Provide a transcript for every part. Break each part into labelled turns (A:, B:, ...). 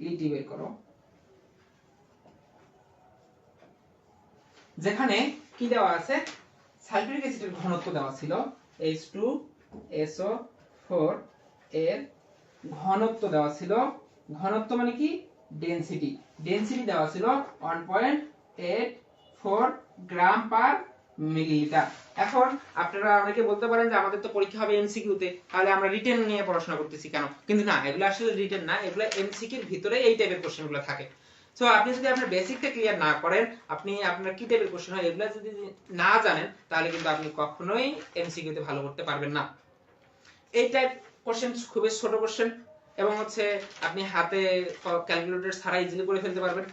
A: লিটি বের করো। যেখানে কি দেওয়া আছে? সালফিউরিক অ্যাসিডের ঘনত্ব দেওয়া ছিল H2SO4 এর ঘনত্ব দেওয়া ছিল। ঘনত্ব মানে কি? ডেনসিটি ডেনসিটি দেওয়া ছিল 1.84 গ্রাম পার মিলিলিটার এখন আপনারা অনেকে বলতে পারেন যে আমাদের তো পরীক্ষা হবে এমসিকিউতে তাহলে আমরা রিটেন নিয়ে পড়াশোনা করতেছি কেন? কিন্তু না, এগুলো আসলে রিটেন না, এগুলো এমসিকিউর ভিতরে এই টাইপের কোশ্চেনগুলো থাকে। সো আপনি যদি আপনার বেসিকটা ক্লিয়ার না করেন, আপনি আপনার কি টাইপের কোশ্চেন হয়, এগুলো যদি না জানেন, তাহলে কিন্তু আপনি কখনোই এমসিকিউতে ভালো করতে পারবেন না। এই টাইপ কোশ্চেন খুবই ছোট কোশ্চেন এবং হচ্ছে আপনি হাতে ক্যালকুলেটর ছাড়া ইজিলি করে ফেলতে পারবেন।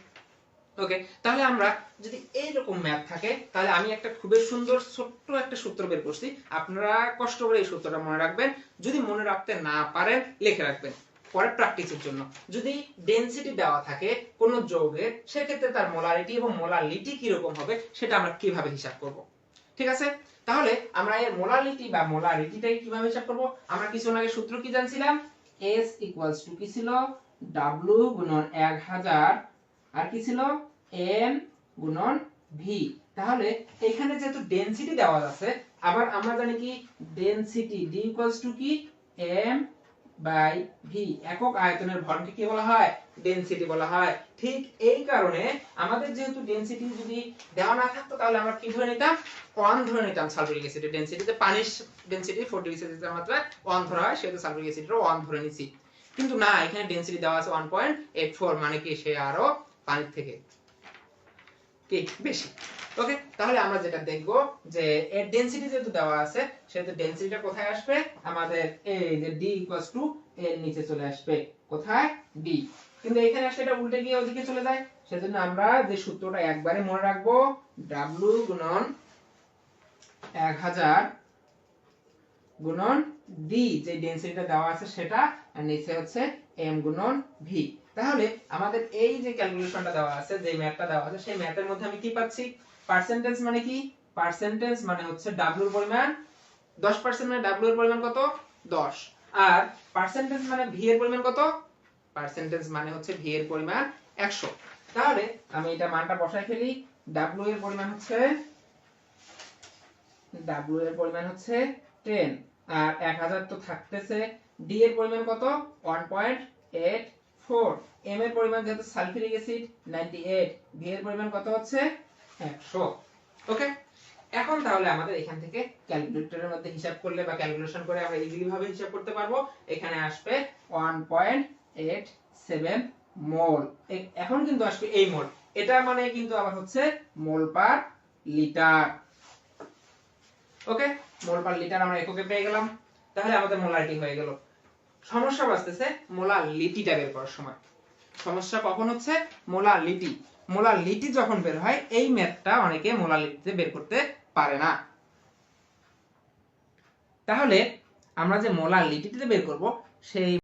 A: ওকে তাহলে আমরা যদি এইরকম ম্যাথ থাকে, তাহলে আমি একটা খুবই সুন্দর ছোট্ট একটা সূত্র বের করছি। আপনারা কষ্ট করে এই সূত্রটা মনে রাখবেন। যদি মনে রাখতে না পারেন, লিখে রাখবেন। পরে প্র্যাকটিসের জন্য। যদি ডেনসিটি দেওয়া থাকে কোন যৌগের সেক্ষেত্রে তার মোলারিটি এবং মোলালিটি কীরকম হবে, সেটা আমরা কীভাবে হিসাব করব? ঠিক আছে? তাহলে আমরা এর মোলালিটি বা মোলারিটিটাই কীভাবে হিসাব করব? আমরা কিছু আগে সূত্র কি জানছিলাম? S ইকুয়ালস টু কি ছিল? W গুণন 1000 আর কি ছিল? M গুণন V তাহলে এখানে যেহেতু ডেনসিটি দেওয়া আছে, আবার আমরা জানি কি? ডেনসিটি D ইকুয়ালস টু কি? M বাই ভি একক আয়তনের ভরকে কি বলা হয়? ডেনসিটি বলা হয়। ঠিক এই কারণে আমাদের যেহেতু ডেনসিটি যদি দেওয়া না থাকতো, তাহলে আমরা কি ধরে নিতাম? 1 ধরে নিতাম সালফিউরিক অ্যাসিডের ডেনসিটিতে পানির ডেনসিটি 4 ডিগ্রি সেলসিয়াসের মাত্রা 1 ধরা হয়, সেহেতু সালফিউরিক অ্যাসিডেরও 1 ধরে নিছি। কিন্তু না, এখানে ডেনসিটি দেওয়া আছে 1.84 মানে কি? সে আরও পানির থেকে। বেশি। ওকে তাহলে আমরা যেটা দেখব যে এর ডেনসিটি যেহেতু দেওয়া আছে, সেহেতু ডেনসিটিটা কোথায় আসবে? আমাদের এই যে d টু এর নিচে চলে আসবে। কোথায়? D কিন্তু এখানে আসলে এটা উল্টে গিয়ে ওদিকে চলে যায়। সেজন্য আমরা যে সূত্রটা একবারে মনে রাখব, w গুণন 1000 গুণন d, যে ডেনসিটিটা দেওয়া আছে সেটা, আর নিচে হচ্ছে m গুণন v তাহলে আমাদের এই যে ক্যালকুলেশনটা দেওয়া আছে, যে ম্যাথটা দেওয়া আছে, সেই ম্যাথের মধ্যে আমি কি পাচ্ছি? পার্সেন্টেজ মানে কি? পার্সেন্টেজ মানে হচ্ছে এর পরিমাণ। 10% মানে w এর পরিমাণ কত? 10 আর পার্সেন্টেজ মানে v এর পরিমাণ কত? পার্সেন্টেজ মানে হচ্ছে v এর পরিমাণ 100 তাহলে আমি এটা মানটা বসাই ফেলি। W এর পরিমাণ হচ্ছে, w এর পরিমাণ হচ্ছে 10 আর 1000 তো থাকতেছে। D এর পরিমাণ কত? 1.84 m এর পরিমাণ যেহেতু সালফিউরিক অ্যাসিড 98 v এর পরিমাণ কত হচ্ছে? 100 ওকে এখন তাহলে আমাদের এখান থেকে ক্যালকুলেটরের মধ্যে হিসাব করলে বা ক্যালকুলেশন করে আমরা ইজিলি ভাবে হিসাব করতে পারব। এখানে আসবে 1.87 মোল এখন কিন্তু আসবে এই মোল এটা মানে কিন্তু আবার হচ্ছে mole per litre okay mole per litre আমরা এককে পেয়ে গেলাম। তাহলে আমাদের মোলারিটি হয়ে গেল। সমস্যা বাঁচতেছে মোলার লিপিটা বের করার সময়। সমস্যা কখন হচ্ছে? মোলার লিপি। মোলার লিটি যখন বের হয়, এই ম্যাথটা অনেকে মোলার লিটিতে বের করতে পারে না। তাহলে আমরা যে মোলার লিটিতে বের করব, সেই